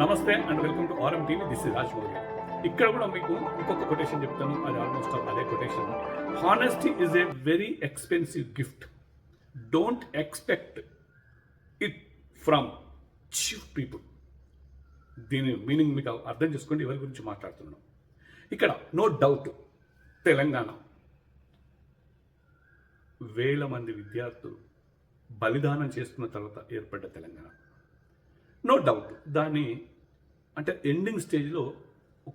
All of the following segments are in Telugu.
నమస్తే and welcome to RM TV. This is Raj Maurya. ఇక్కడ కూడా మీకు ఇంకొక కొటేషన్ చెప్తాను. అది ఆల్మోస్ట్ అదే quotation honesty is a very expensive gift don't expect it from cheap people దీని మీనింగ్ మీకు అర్థం చేసుకోండి. ఎవరి గురించి మాట్లాడుతున్నాను? ఇక్కడ నో డౌట్ తెలంగాణ. వేల మంది విద్యార్థులు బలిదానం చేసుకున్న తర్వాత ఏర్పడ్డ తెలంగాణ. నో డౌట్ దాన్ని అంటే ఎండింగ్ స్టేజ్లో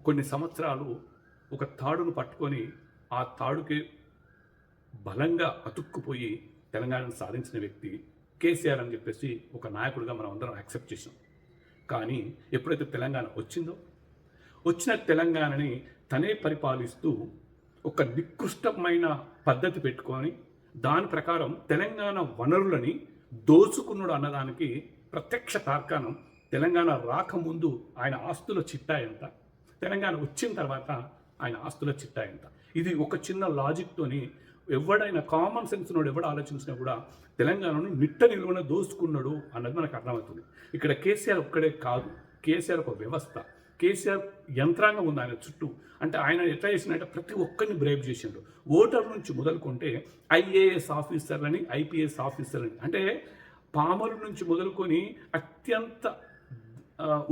కొన్ని సంవత్సరాలు ఒక తాడును పట్టుకొని ఆ తాడుకి బలంగా అతుక్కుపోయి తెలంగాణను సాధించిన వ్యక్తి కేసీఆర్ అని చెప్పేసి ఒక నాయకుడిగా మనం అందరం యాక్సెప్ట్ చేసాం కానీ ఎప్పుడైతే తెలంగాణ వచ్చిందో వచ్చిన తెలంగాణని తనే పరిపాలిస్తూ ఒక నికృష్టమైన పద్ధతి పెట్టుకొని దాని ప్రకారం తెలంగాణ వనరులని దోచుకున్నాడు అన్నదానికి ప్రత్యక్ష తార్కాణం తెలంగాణ రాకముందు ఆయన ఆస్తుల చిట్టా ఎంత తెలంగాణ వచ్చిన తర్వాత ఆయన ఆస్తుల చిట్టా ఎంత ఇది ఒక చిన్న లాజిక్తోని ఎవడైనా కామన్ సెన్స్ నోడు ఎవడు ఆలోచించినా కూడా తెలంగాణను నిట్ట నిలువన దోసుకున్నాడు అన్నది మనకు అర్థమవుతుంది. ఇక్కడ కేసీఆర్ ఒక్కడే కాదు. కేసీఆర్ ఒక వ్యవస్థ. కేసీఆర్ యంత్రాంగం ఉంది ఆయన చుట్టూ. అంటే ఆయన ఎట్లా చేసినట్టే ప్రతి ఒక్కరిని బ్రేవ్ చేసిండు. ఓటర్ నుంచి మొదలుకుంటే ఐఏఎస్ ఆఫీసర్లని ఐపీఎస్ ఆఫీసర్లని. అంటే పామరు నుంచి మొదలుకొని అత్యంత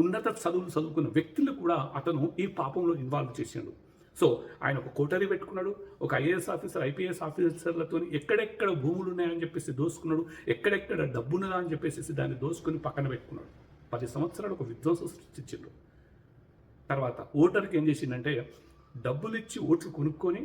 ఉన్నత చదువులు చదువుకున్న వ్యక్తులు కూడా అతను ఈ పాపంలో ఇన్వాల్వ్ చేసిండు. సో ఆయన ఒక కోటరీ పెట్టుకున్నాడు ఒక ఐఏఎస్ ఆఫీసర్ ఐపీఎస్ ఆఫీసర్లతో ఎక్కడెక్కడ భూములు ఉన్నాయని చెప్పేసి దోసుకున్నాడు ఎక్కడెక్కడ డబ్బున్నదా అని చెప్పేసి దాన్ని దోసుకుని పక్కన పెట్టుకున్నాడు. పది సంవత్సరాలు ఒక విధ్వంసం సృష్టించాడు. తర్వాత ఓటర్కి ఏం చేసిందంటే డబ్బులు ఇచ్చి ఓట్లు కొనుక్కొని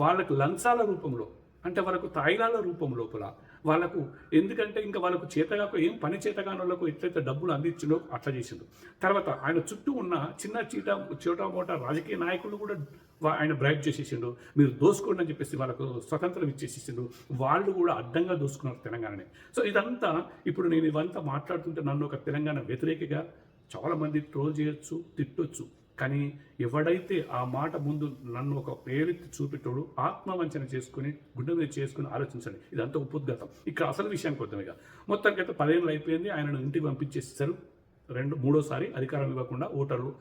వాళ్ళకు లంచాల రూపంలో అంటే వాళ్ళకు తాయిలాల రూపం లోపల వాళ్ళకు ఎందుకంటే ఇంకా వాళ్ళకు చేతగాక ఏం పని చేతగాని ఎట్లయితే డబ్బులు అందించిండో అట్లా చేసిండు. తర్వాత ఆయన చుట్టూ ఉన్న చిన్న చీట చోటా మోటా రాజకీయ నాయకులు కూడా ఆయన బ్రైట్ చేసేసిండు. మీరు దోసుకోండి అని చెప్పేసి వాళ్ళకు స్వతంత్రం ఇచ్చేసేసిండు. వాళ్ళు కూడా అడ్డంగా దోసుకున్నారు తెలంగాణని. సో ఇదంతా ఇప్పుడు నేను ఇవంతా మాట్లాడుతుంటే నన్ను ఒక తెలంగాణ వ్యతిరేకగా చాలామంది ట్రోల్ చేయొచ్చు తిట్టొచ్చు. కానీ ఎవడైతే ఆ మాట ముందు నన్ను ఒక పేరెత్తి చూపెట్టాడు ఆత్మవంచన చేసుకుని గుండె మీద చేసుకుని ఆలోచించండి. ఇదంతా ఉపోద్ఘాతం ఇక్కడ అసలు విషయానికి వద్దాం ఇక. అయితే పదేళ్ళు అయిపోయింది. ఆయనను ఇంటికి పంపించేస్తారు రెండు మూడోసారి అధికారం ఇవ్వకుండా ఓటర్లు.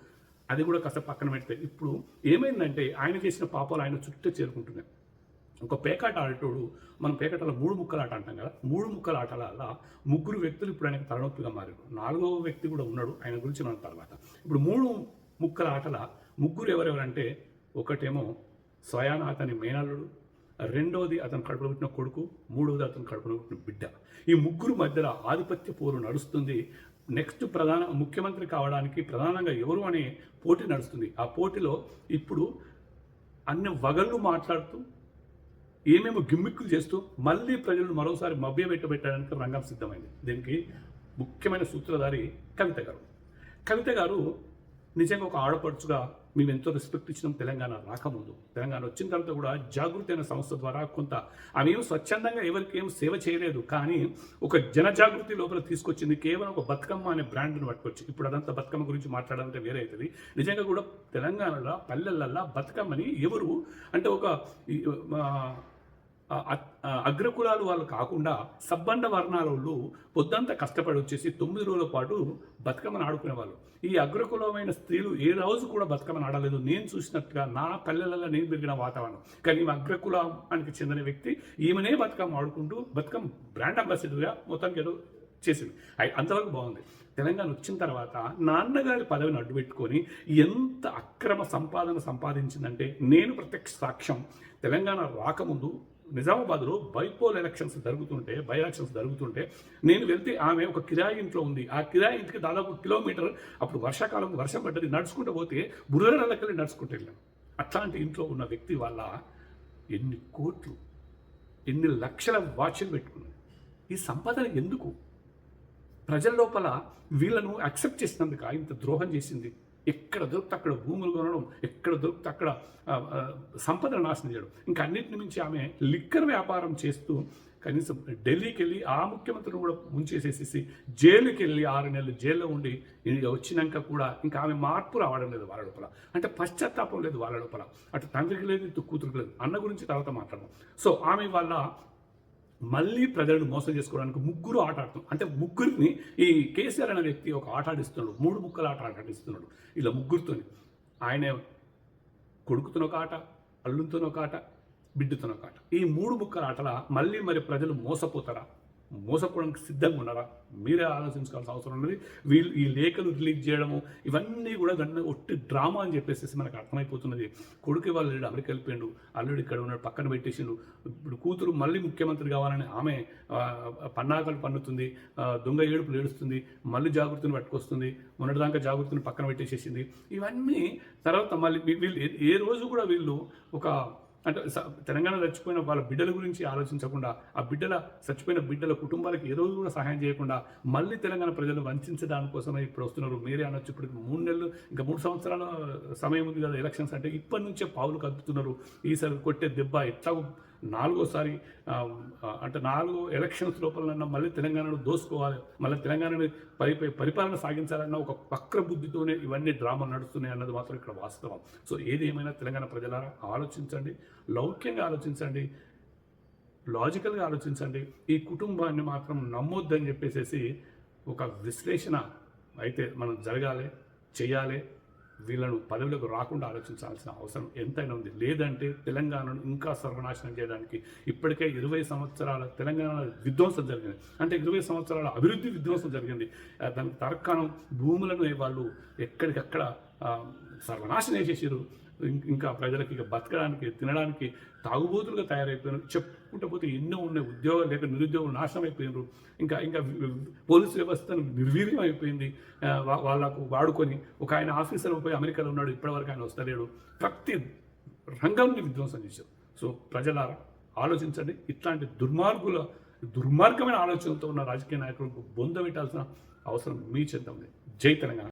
అది కూడా కాస్త పక్కన పెడితే. ఇప్పుడు ఏమైందంటే ఆయన చేసిన పాపాలు ఆయన చుట్టూ చేరుకుంటున్నాయి. ఒక పేకాట ఆడేటోడు మనం పేకాటలో మూడు ముక్కల ఆట అంటాం కదా మూడు ముక్కల ఆటల ముగ్గురు వ్యక్తులు ఇప్పుడు ఆయనకు తలనొప్పిగా మారారు. నాలుగవ వ్యక్తి కూడా ఉన్నాడు ఆయన గురించి మనం తర్వాత. ఇప్పుడు మూడు ముక్కల ఆటల ముగ్గురు ఎవరెవరంటే ఒకటేమో స్వయాన అతని మేనల్లుడు రెండవది అతను కడుపున పుట్టిన కొడుకు మూడవది అతను కడుపున పుట్టిన బిడ్డ. ఈ ముగ్గురు మధ్యలో ఆధిపత్య పోరు నడుస్తుంది. నెక్స్ట్ ప్రధాన ముఖ్యమంత్రి కావడానికి ప్రధానంగా ఎవరు అనే పోటీ నడుస్తుంది. ఆ పోటీలో ఇప్పుడు అన్ని వగళ్ళు మాట్లాడుతూ ఏమేమో గిమ్మిక్కులు చేస్తూ మళ్ళీ ప్రజలను మరోసారి మభ్య పెట్టబెట్టడానికి రంగం సిద్ధమైంది. దీనికి ముఖ్యమైన సూత్రధారి కవిత గారు. కవిత గారు నిజంగా ఒక ఆడపడుచుగా మేము ఎంతో రెస్పెక్ట్ ఇచ్చినాం తెలంగాణ రాకముందు. తెలంగాణ వచ్చిన తర్వాత కూడా జాగృతి అనే సంస్థ ద్వారా కొంత ఆమె ఏం స్వచ్ఛందంగా ఎవరికి ఏం సేవ చేయలేదు కానీ ఒక జనజాగృతి లోపల తీసుకొచ్చింది కేవలం ఒక బతుకమ్మ అనే బ్రాండ్ను పట్టుకొచ్చి. ఇప్పుడు అదంతా బతుకమ్మ గురించి మాట్లాడాలంటే వేరే అవుతుంది. నిజంగా కూడా తెలంగాణలో పల్లెలల్లో బతుకమ్మని ఎవరు అంటే ఒక అగ్రకులాలు వాళ్ళు కాకుండా సబ్బండ వర్ణాల వాళ్ళు పొద్దంతా కష్టపడి వచ్చేసి తొమ్మిది రోజుల పాటు బతుకమ్మను ఆడుకునేవాళ్ళు ఈ అగ్రకులమైన స్త్రీలు ఏ రోజు కూడా బతుకమ్మను ఆడలేదు. నేను చూసినట్టుగా నా పల్లెలలో నేను పెరిగిన వాతావరణం. కానీ ఈమె అగ్రకులానికి చెందిన వ్యక్తి ఈమెనే బతుకమ్మ ఆడుకుంటూ బతుకమ్మ బ్రాండ్ అంబాసిడర్గా మొత్తానికి ఏదో చేసింది. అంతవరకు బాగుంది. తెలంగాణ వచ్చిన తర్వాత నాన్నగారి పదవిని అడ్డుపెట్టుకొని ఎంత అక్రమ సంపాదన సంపాదించిందంటే నేను ప్రత్యక్ష సాక్ష్యం. తెలంగాణ రాకముందు నిజామాబాద్లో బైపోల్ ఎలక్షన్స్ జరుగుతుంటే బై ఎలక్షన్స్ జరుగుతుంటే నేను వెళ్తే ఆమె ఒక కిరాయి ఇంట్లో ఉంది. ఆ కిరాయి ఇంటికి దాదాపు కిలోమీటర్ అప్పుడు వర్షాకాలం వర్షం పడ్డది. నడుచుకుంటూ పోతే బుర్ర నెలకెళ్ళి నడుచుకుంటూ వెళ్ళాను అట్లాంటి ఇంట్లో ఉన్న వ్యక్తి వల్ల ఎన్ని కోట్లు ఎన్ని లక్షల వాచ్లు పెట్టుకున్నాడు ఈ సంపాదన ఎందుకు? ప్రజల లోపల వీళ్ళను యాక్సెప్ట్ చేసినందుకు ఇంత ద్రోహం చేసింది? ఎక్కడ దొరికితే అక్కడ భూములు కొనడం ఎక్కడ దొరికితే అక్కడ సంపద సంపదను నాశనం చేయడం. ఇంకా అన్నింటిని మించి ఆమె లిక్కర్ వ్యాపారం చేస్తూ కనీసం ఢిల్లీకి వెళ్ళి ఆ ముఖ్యమంత్రిని కూడా ముంచేసేసేసి జైలుకి వెళ్ళి ఆరు నెలలు జైల్లో ఉండి వచ్చినాక కూడా ఇంకా ఆమె మార్పు రావడం లేదు వాళ్ళ లోపల. అంటే పశ్చాత్తాపం లేదు వాళ్ళ లోపల. అటు తండ్రికి లేదు ఇటు కూతురికి లేదు. అన్న గురించి తర్వాత మాట్లాడదాం. సో ఆమె వాళ్ళ మళ్ళీ ప్రజలను మోసం చేసుకోవడానికి ముగ్గురు ఆట ఆడుతున్నాం అంటే ముగ్గురిని ఈ కేసీఆర్ అనే వ్యక్తి ఒక ఆట ఆడిస్తున్నాడు మూడు ముక్కల ఆట ఆడిస్తున్నాడు ఇలా ముగ్గురితోని. ఆయనే కొడుకుతున్న ఒక ఆట అల్లుతున్న ఒక ఆట బిడ్డతున్న ఒక ఆట. ఈ మూడు ముక్కల ఆటల మళ్ళీ మరి ప్రజలు మోసపోతారా? మోసపోవడానికి సిద్ధంగా ఉన్నారా? మీరే ఆలోచించుకోవాల్సిన అవసరం ఉన్నది. వీళ్ళు ఈ లేఖలు రిలీజ్ చేయడము ఇవన్నీ కూడా దాన్ని ఒట్టి డ్రామా అని చెప్పేసి మనకు అర్థమైపోతున్నది. కొడుకు వాళ్ళు లేడు అమెరికా వెళ్ళిపోయిండు. అల్లుడు ఇక్కడ ఉన్నాడు పక్కన పెట్టేసిండు. ఇప్పుడు కూతురు మళ్ళీ ముఖ్యమంత్రి కావాలని ఆమె పన్నాకలు పన్నుతుంది దొంగ ఏడుపులు ఏడుస్తుంది మళ్ళీ జాగృతిని పట్టుకొస్తుంది మొన్నటిదాకా జాగృతిని పక్కన పెట్టేసేసింది. ఇవన్నీ తర్వాత మళ్ళీ వీళ్ళు ఏ రోజు కూడా వీళ్ళు ఒక అంటే స- తెలంగాణ చచ్చిపోయిన వాళ్ళ బిడ్డల గురించి ఆలోచించకుండా ఆ బిడ్డల చచ్చిపోయిన బిడ్డల కుటుంబాలకు ఏ రోజు కూడా సహాయం చేయకుండా మళ్ళీ తెలంగాణ ప్రజలు వంచడానికి కోసమే ఇప్పుడు వస్తున్నారు. మీరే అనొచ్చు. ఇప్పుడు మూడు నెలలు ఇంకా మూడు సంవత్సరాల సమయం ఉంది కదా ఎలక్షన్స్ అంటే ఇప్పటి నుంచే పావులు కదుపుతున్నారు. ఈసారి కొట్టే దెబ్బ ఎట్లా నాలుగోసారి అంటే నాలుగు ఎలక్షన్స్ లోపలన్నా మళ్ళీ తెలంగాణను దోసుకోవాలి. మళ్ళీ తెలంగాణను పరి పరిపాలన సాగించాలన్న ఒక వక్ర బుద్ధితోనే ఇవన్నీ డ్రామాలు నడుస్తున్నాయి అన్నది మాత్రం ఇక్కడ వాస్తవం. సో ఏది ఏమైనా తెలంగాణ ప్రజలారా ఆలోచించండి. లౌక్యంగా ఆలోచించండి. లాజికల్గా ఆలోచించండి. ఈ కుటుంబాన్ని మాత్రం నమ్మొద్దని చెప్పేసేసి ఒక విశ్లేషణ అయితే మనం జరగాలి చేయాలి. వీళ్ళను పదవులకు రాకుండా ఆలోచించాల్సిన అవసరం ఎంతైనా ఉంది. లేదంటే తెలంగాణను ఇంకా సర్వనాశనం చేయడానికి ఇప్పటికే ఇరవై సంవత్సరాల తెలంగాణ విధ్వంసం జరిగింది. అంటే ఇరవై సంవత్సరాల అభివృద్ధి విధ్వంసం జరిగింది. దానికి తర్కాణం భూములను వాళ్ళు ఎక్కడికక్కడ సర్వనాశనం చేసేసారు ఇంకా ప్రజలకి ఇక బతకడానికి తినడానికి తాగుబోతులుగా తయారైపోయినారు. చెప్పుకుంటూ పోతే ఎన్నో ఉన్నాయి. ఉద్యోగాలు లేక నిరుద్యోగులు నాశనం అయిపోయినారు. ఇంకా ఇంకా పోలీసు వ్యవస్థను నిర్వీర్యం అయిపోయింది. వాళ్ళకు వాడుకొని ఒక ఆయన ఆఫీసర్ పోయి అమెరికాలో ఉన్నాడు. ఇప్పటివరకు ఆయన వస్తలేడు. ప్రతి రంగంని విధ్వంసం చేశారు. సో ప్రజలారా ఆలోచించండి. ఇట్లాంటి దుర్మార్గుల దుర్మార్గమైన ఆలోచనతో ఉన్న రాజకీయ నాయకులకు బొంద పెట్టాల్సిన అవసరం మీ చెంత ఉంది. జై తెలంగాణ.